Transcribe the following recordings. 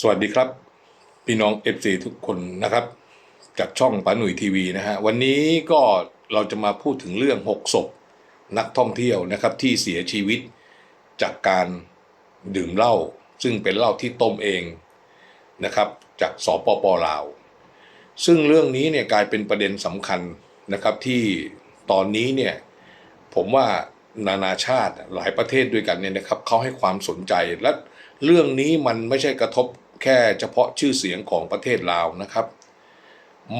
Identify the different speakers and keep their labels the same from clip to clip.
Speaker 1: สวัสดีครับ พี่น้อง FC ทุกคนนะครับ จากช่องป้าหนุ่ยทีวีนะฮะวันนี้ก็เราจะมาพูดถึงเรื่อง 6 ศพ นักท่องเที่ยวนะครับที่เสียชีวิตจากการดื่มเหล้าซึ่งเป็นเหล้าที่ต้มเองนะครับจากสปปลาว ซึ่งเรื่องนี้เนี่ยกลายเป็นประเด็นสำคัญนะครับที่ตอนนี้เนี่ยผมว่านานาชาติหลายประเทศด้วยกันเนี่ยนะครับเขาให้ความสนใจและเรื่องนี้มันไม่ใช่กระทบ แค่เฉพาะชื่อเสียงของประเทศลาวนะครับ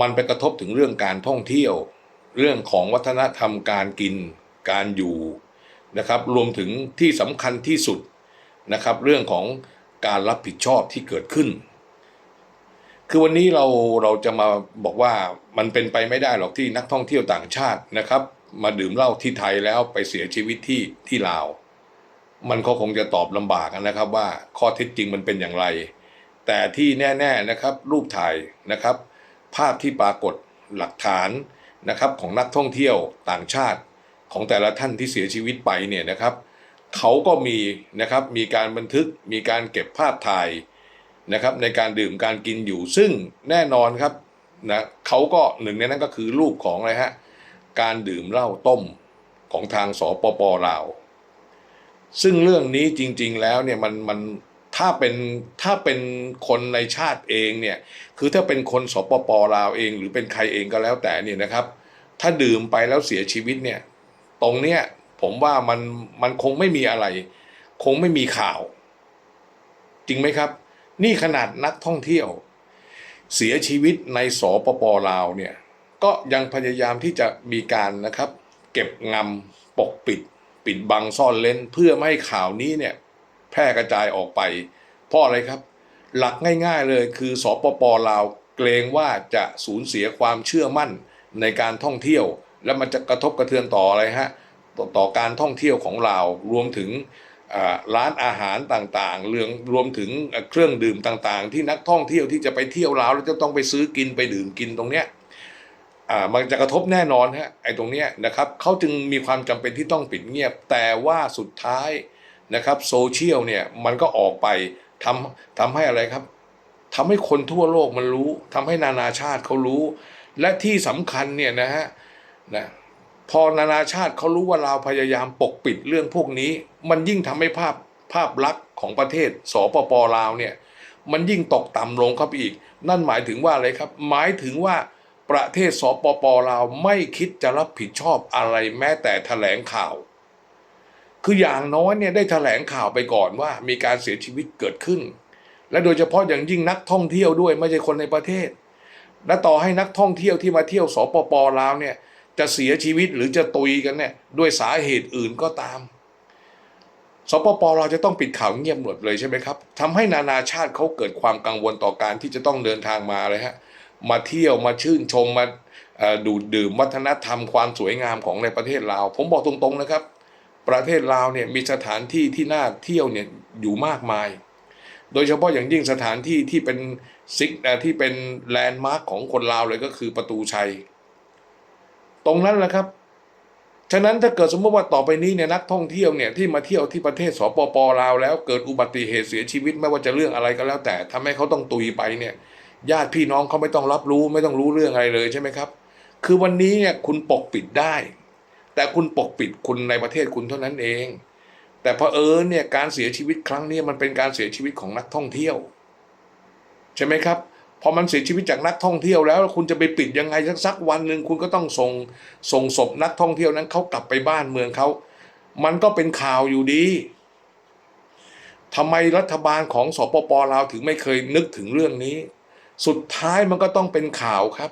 Speaker 1: มันไปกระทบถึงเรื่องการท่องเที่ยว เรื่องของวัฒนธรรมการกินการอยู่นะครับ รวมถึงที่สำคัญที่สุดนะครับ เรื่องของการรับผิดชอบที่เกิดขึ้น คือวันนี้เราเราจะมาบอกว่ามันเป็นไปไม่ได้หรอกที่นักท่องเที่ยวต่างชาตินะครับ มาดื่มเหล้าที่ไทยแล้วไปเสียชีวิตที่ที่ลาว มันก็คงจะตอบลำบากนะครับว่าข้อเท็จจริงมันเป็นอย่างไร แต่ที่แน่ๆนะครับรูปถ่ายนะครับ ภาพที่ปรากฏหลักฐานนะครับของนักท่องเที่ยวต่างชาติของแต่ละท่านที่เสียชีวิตไปเนี่ยนะครับเขาก็มีนะครับมีการบันทึกมีการเก็บภาพถ่ายนะครับในการดื่มการกินอยู่ซึ่งแน่นอนครับนะเขาก็หนึ่งในนั้นก็คือรูปของอะไรฮะการดื่มเหล้าต้มของทางสปปลาว ซึ่งเรื่องนี้จริง ๆ แล้วเนี่ยมันมัน ถ้าเป็นถ้าเป็นคนในชาติเองเนี่ยคือถ้าเป็นคนสปปลาวเอง หรือเป็นใครเองก็แล้วแต่เนี่ยนะครับ ถ้าดื่มไปแล้วเสียชีวิตเนี่ยตรงเนี้ยผมว่ามันมันคงไม่มีอะไร คงไม่มีข่าว จริงไหมครับ นี่ขนาดนักท่องเที่ยว เสียชีวิตในสปปลาวเนี่ยก็ยังพยายามที่จะมีการนะครับ เก็บงำปกปิด ปิดบังซ่อนเล้นเพื่อไม่ให้ข่าวนี้เนี่ย พร่กระจายออกไป เพราะอะไรครับ หลักง่ายๆเลยคือสปปลาวเกรงว่าจะสูญเสียความเชื่อมั่นในการท่องเที่ยว และมันจะกระทบกระเทือนต่ออะไรฮะต่อต่อการท่องเที่ยวของเรารวมถึงร้านอาหารต่างๆเรื่องรวมถึงเครื่องดื่มต่างๆ ที่นักท่องเที่ยวที่จะไปเที่ยวลาวแล้วจะต้องไปซื้อกินไปดื่มกินตรงเนี้ยมันจะกระทบแน่นอนฮะไอ้ตรงเนี้ยนะครับเขาจึงมีความจำเป็นที่ต้องปิดเงียบ แต่ว่าสุดท้าย นะครับโซเชียลเนี่ยมันก็ออกไปทำทำให้อะไรครับทำให้คนทั่วโลกมันรู้ทำให้นานาชาติเขารู้ และที่สำคัญเนี่ยนะฮะนะพอนานาชาติเขารู้ว่าเราวพยายามปกปิดเรื่องพวกนี้ มันยิ่งทำให้ภาพภาพลักษณ์ของประเทศสปปลาวเนี่ยมันยิ่งตกต่ำลงครับอีก นั่นหมายถึงว่าอะไรครับ หมายถึงว่าประเทศสปปลาวไม่คิดจะรับผิดชอบอะไรแม้แต่แถลงข่าว คืออย่างน้อยเนี่ยได้แถลงข่าวไปก่อนว่า มีการเสียชีวิตเกิดขึ้น และโดยเฉพาะอย่างยิ่งนักท่องเที่ยวด้วยไม่ใช่คนในประเทศ และต่อให้นักท่องเที่ยวที่มาเที่ยวสปปลาวเนี่ยจะเสียชีวิตหรือจะตุยกันเนี่ยด้วยสาเหตุอื่นก็ตามสปปเราจะต้องปิดข่าวเงียบหมดเลยใช่ไหมครับทำให้นานาชาติเขาเกิดความกังวลต่อการที่จะต้องเดินทางมาเลยฮะมาเที่ยวมาชื่นชมมาดูดดื่มวัฒนธรรมความสวยงามของในประเทศลาวผมบอกตรงๆนะครับ ประเทศลาวเนี่ยมีสถานที่ที่น่าเที่ยวเนี่ยอยู่มากมาย โดยเฉพาะอย่างยิ่งสถานที่ที่เป็นซิกที่เป็นแลนด์มาร์คของคนลาวเลยก็คือประตูชัย ตรงนั้นแหละครับ ฉะนั้นถ้าเกิดสมมติว่าต่อไปนี้เนี่ยนักท่องเที่ยวเนี่ยที่มาเที่ยวที่ประเทศสปปลาวแล้วเกิดอุบัติเหตุเสียชีวิตไม่ว่าจะเรื่องอะไรก็แล้วแต่ทำให้เขาต้องตุยไปเนี่ยญาติพี่น้องเขาไม่ต้องรับรู้ไม่ต้องรู้เรื่องอะไรเลยใช่ไหมครับ คือวันนี้เนี่ยคุณปกปิดได้ แต่คุณปกปิดคุณในประเทศคุณเท่านั้นเอง แต่พอเผอิญเนี่ยการเสียชีวิตครั้งนี้มันเป็นการเสียชีวิตของนักท่องเที่ยว ใช่ไหมครับพอมันเสียชีวิตจากนักท่องเที่ยวแล้ว คุณจะไปปิดยังไงสักสักวันหนึ่งคุณก็ต้องส่งส่งศพนักท่องเที่ยวนั้นเขากลับไปบ้านเมืองเขามันก็เป็นข่าวอยู่ดีทำไมรัฐบาลของสปปลาวถึงไม่เคยนึกถึงเรื่องนี้ สุดท้ายมันก็ต้องเป็นข่าวครับ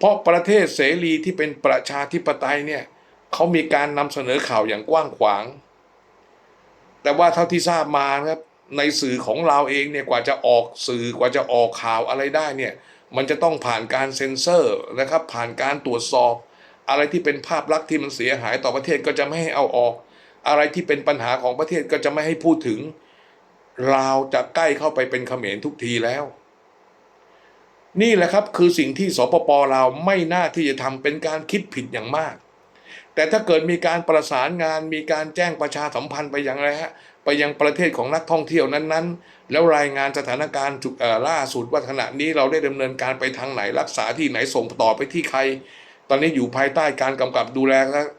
Speaker 1: เพราะประเทศเสรีที่เป็นประชาธิปไตยเนี่ยเขามีการนำเสนอข่าวอย่างกว้างขวาง แต่ว่าเท่าที่ทราบมาครับในสื่อของเราเองเนี่ยกว่าจะออกสื่อกว่าจะออกข่าวอะไรได้เนี่ยมันจะต้องผ่านการเซ็นเซอร์นะครับผ่านการตรวจสอบ อะไรที่เป็นภาพลักษณ์ที่มันเสียหายต่อประเทศก็จะไม่ให้เอาออก อะไรที่เป็นปัญหาของประเทศก็จะไม่ให้พูดถึงลาจะใกล้เข้าไปเป็นเขมรทุกทีแล้ว นี่แหละครับคือสิ่งที่สปปลาวไม่น่าที่จะทำเป็นการคิดผิดอย่างมาก แต่ถ้าเกิดมีการประสานงานมีการแจ้งประชาสัมพันธ์ไปอย่างไรฮะไปยังประเทศของนักท่องเที่ยวนั้นๆ แล้วรายงานสถานการณ์จุเอ่อล่าสุดว่าขณะนี้เราได้ดำเนินการไปทางไหนรักษาที่ไหนส่งต่อไปที่ใคร ตอนนี้อยู่ภายใต้การกำกับดูแล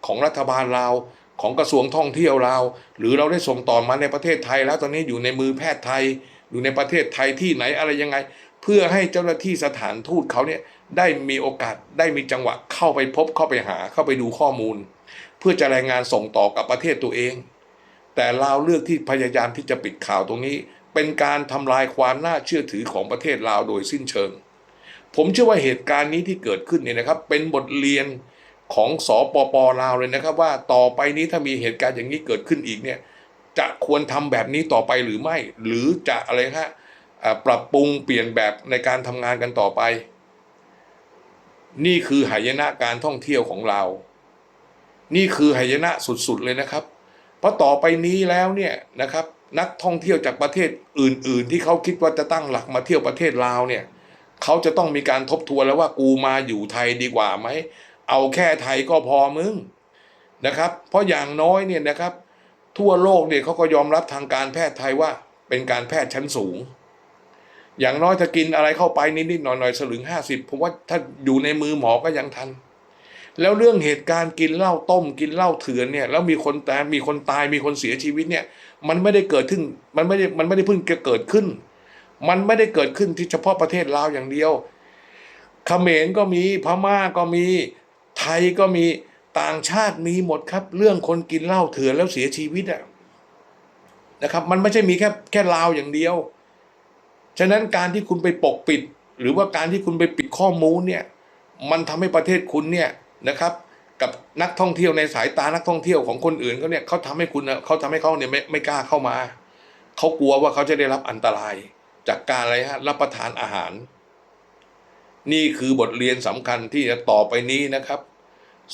Speaker 1: ของรัฐบาลลาวของกระทรวงท่องเที่ยวลาวหรือเราได้ส่งต่อมาในประเทศไทย แล้วตอนนี้อยู่ในมือแพทย์ไทย อยู่ในประเทศไทยที่ไหนอะไรยังไง เพื่อให้เจ้าหน้าที่สถานทูตเขาเนี่ยได้มีโอกาสได้มีจังหวะเข้าไปพบเข้าไปหาเข้าไปดูข้อมูล เพื่อจะรายงานส่งต่อกับประเทศตัวเอง แต่ลาวเลือกที่พยายามที่จะปิดข่าวตรงนี้ เป็นการทำลายความน่าเชื่อถือของประเทศลาวโดยสิ้นเชิง ผมเชื่อว่าเหตุการณ์นี้ที่เกิดขึ้นเนี่ยนะครับ เป็นบทเรียนของสอปปลาวเลยนะครับ ว่าต่อไปนี้ถ้ามีเหตุการณ์อย่างนี้เกิดขึ้นอีกเนี่ยจะควรทำแบบนี้ต่อไปหรือไม่ หรือจะอะไรฮะ ปรับปรุงเปลี่ยนแบบในการทำงานกันต่อไป นี่คือหายนะการท่องเที่ยวของเรา นี่คือหายนะสุดๆเลยนะครับ เพราะต่อไปนี้แล้วเนี่ยนะครับ นักท่องเที่ยวจากประเทศอื่น ๆ ที่เขาคิดว่าจะตั้งหลักมาเที่ยวประเทศลาวเนี่ยเขาจะต้องมีการทบทวนแล้วว่ากูมาอยู่ไทยดีกว่าไหมเอาแค่ไทยก็พอมึงนะครับ เพราะอย่างน้อยเนี่ยนะครับ ทั่วโลกเนี่ยเขาก็ยอมรับทางการแพทย์ไทยว่าเป็นการแพทย์ชั้นสูง อย่างน้อยถ้ากินอะไรเข้าไปนิดๆหน่อยๆสลึงห้าสิบผมว่าถ้าอยู่ในมือหมอก็ยังทัน แล้วเรื่องเหตุการณ์กินเหล้าต้มกินเหล้าเถื่อนเนี่ยแล้วมีคนตายมีคนตายมีคนเสียชีวิตเนี่ย มันไม่ได้เกิดขึ้นมันไม่ได้มันไม่ได้เพิ่งเกิดขึ้น มันไม่ได้เกิดขึ้นที่เฉพาะประเทศลาวอย่างเดียวเขมรก็มีพม่าก็มีไทยก็มีต่างชาติมีหมดครับ เรื่องคนกินเหล้าเถื่อนแล้วเสียชีวิตอะนะครับ มันไม่ใช่มีแค่แค่ลาวอย่างเดียว ฉะนั้นการที่คุณไปปกปิด หรือว่าการที่คุณไปปิดข้อมูลเนี่ยมันทำให้ประเทศคุณเนี่ยนะครับกับนักท่องเที่ยวในสายตานักท่องเที่ยวของคนอื่นเขาเนี่ยเขาทำให้คุณเขาทำให้เขาเนี่ยไม่ไม่กล้าเข้ามาเขากลัวว่าเขาจะได้รับอันตรายจากการอะไรฮะรับประทานอาหาร นี่คือบทเรียนสำคัญที่จะต่อไปนี้นะครับ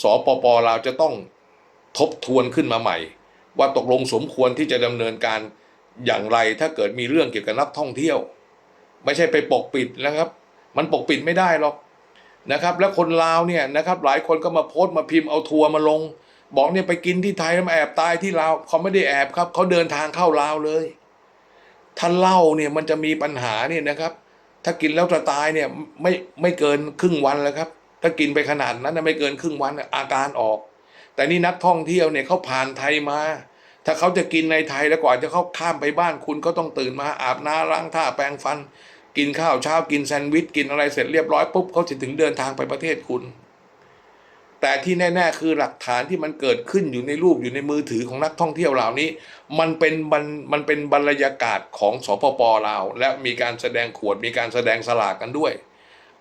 Speaker 1: สปปลาวจะต้องทบทวนขึ้นมาใหม่ ว่าตกลงสมควรที่จะดำเนินการอย่างไรถ้าเกิดมีเรื่องเกี่ยวกับนักท่องเที่ยว ไม่ใช่ไปปกปิดนะครับ มันปกปิดไม่ได้หรอกนะครับ แล้วคนลาวเนี่ยนะครับหลายคนก็มาโพสต์มาพิมพ์เอาทัวร์มาลง บอกเนี่ยไปกินที่ไทยแล้วมาแอบตายที่ลาวเขาไม่ได้แอบครับเขาเดินทางเข้าลาวเลย ถ้าเล้าเนี่ยมันจะมีปัญหาเนี่ยนะครับ ถ้ากินแล้วจะตายเนี่ยไม่ไม่เกินครึ่งวันแล้วครับ ถ้ากินไปขนาดนั้นไม่เกินครึ่งวันอาการออก แต่นี่นักท่องเที่ยวเนี่ยเขาผ่านไทยมาถ้าเขาจะกินในไทยแล้วกว่าจะเข้าข้ามไปบ้านคุณก็ต้องตื่นมาอาบน้ำล้างท่าแปรงฟัน กินข้าวเช้ากินแซนด์วิชกินอะไรเสร็จเรียบร้อยปุ๊บเขาจะถึงเดินทางไปประเทศคุณ แต่ที่แน่ ๆ คือหลักฐานที่มันเกิดขึ้นอยู่ในรูปอยู่ในมือถือของนักท่องเที่ยวเหล่านี้ มันเป็นบรรมันเป็นบรรยากาศของสปปลาวและมีการแสดงขวดมีการแสดงสลากกันด้วย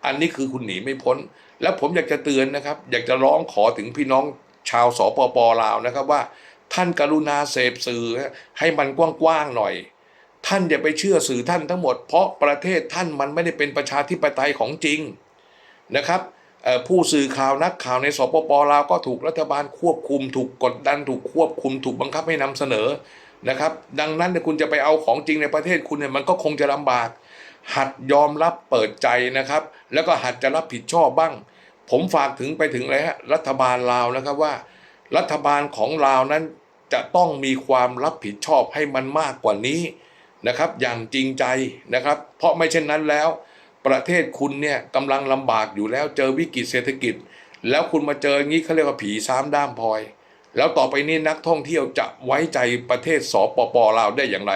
Speaker 1: อันนี้คือคุณหนีไม่พ้น แล้วผมอยากจะเตือนนะครับ อยากจะร้องขอถึงพี่น้องชาวสปปลาวนะครับว่า ท่านกรุณาเสพสื่อให้มันกว้างๆหน่อย ท่านอย่าไปเชื่อสื่อท่านทั้งหมด เพราะประเทศท่านมันไม่ได้เป็นประชาธิปไตยของจริงนะครับผู้สื่อข่าวนักข่าวในสปปลาวก็ถูกรัฐบาลควบคุม ถูกกดดัน ถูกควบคุม ถูกบังคับให้นำเสนอนะครับ ดังนั้นคุณจะไปเอาของจริงในประเทศคุณเนี่ยมันก็คงจะลำบาก หัดยอมรับเปิดใจนะครับ แล้วก็หัดจะรับผิดชอบบ้าง ผมฝากถึงไปถึงอะไรฮะรัฐบาลลาวนะครับว่า รัฐบาลของลาวนั้นจะต้องมีความรับผิดชอบให้มันมากกว่านี้ นะครับอย่างจริงใจนะครับ เพราะไม่เช่นนั้นแล้ว ประเทศคุณเนี่ยกำลังลำบากอยู่แล้วเจอวิกฤตเศรษฐกิจ แล้วคุณมาเจออย่างนี้เขาเรียกว่าผีซ้ำด้ามพลอย แล้วต่อไปนี้นักท่องเที่ยวจะไว้ใจประเทศสปปลาวได้อย่างไร